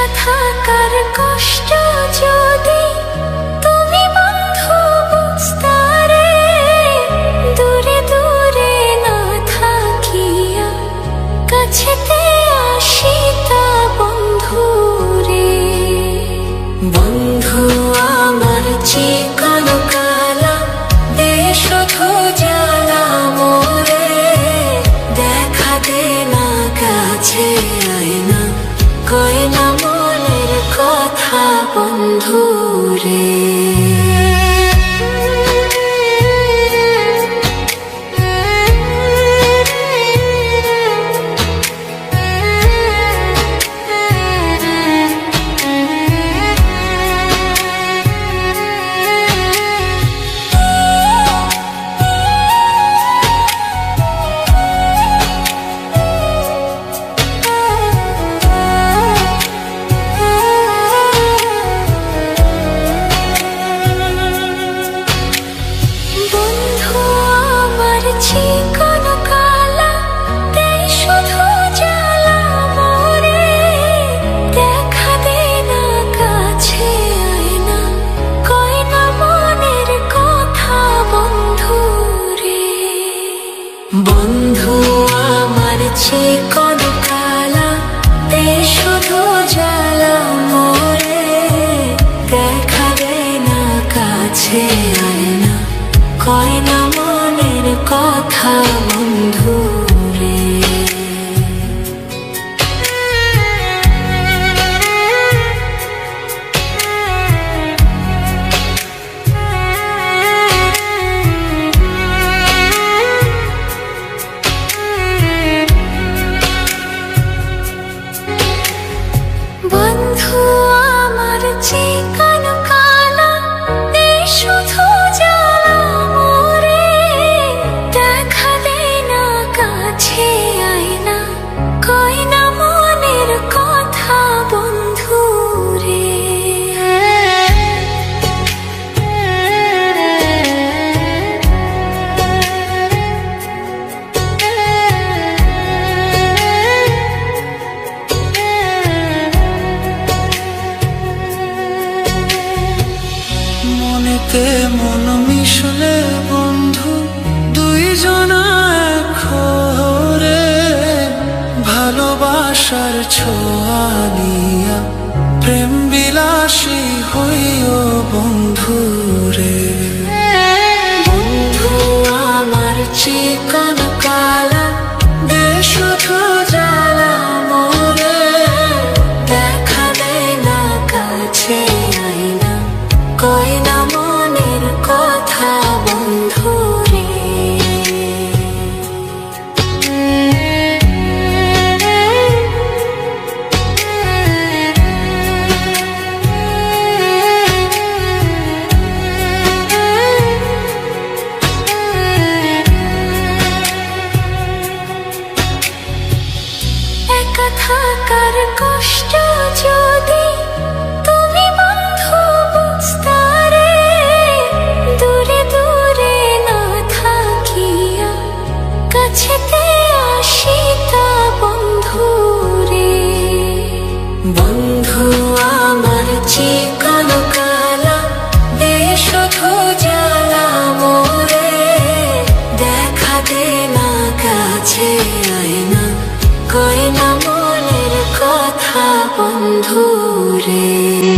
একা থাকার কষ্ট? বন্ধু আমার চিকন কালা তে শুধু জ্বালা মরে। দেখা দে না, কাছে আয় না। কয় না মনের কথা আমার মনেতে মন মিশলে বন্ধু, দুইজন এক ভালোবাসার ছোঁয়া নিয়া প্রেম বিলাসী হইও বন্ধু রে। বন্ধু, আমার চিকন কালা দে শুধু জ্বালা মোরে না কাছে আয় না কয় না বন্ধু আমার কালা দে শুধু মোরে। দেখা না কাছে আয়না না মনের কথা বন্ধু রে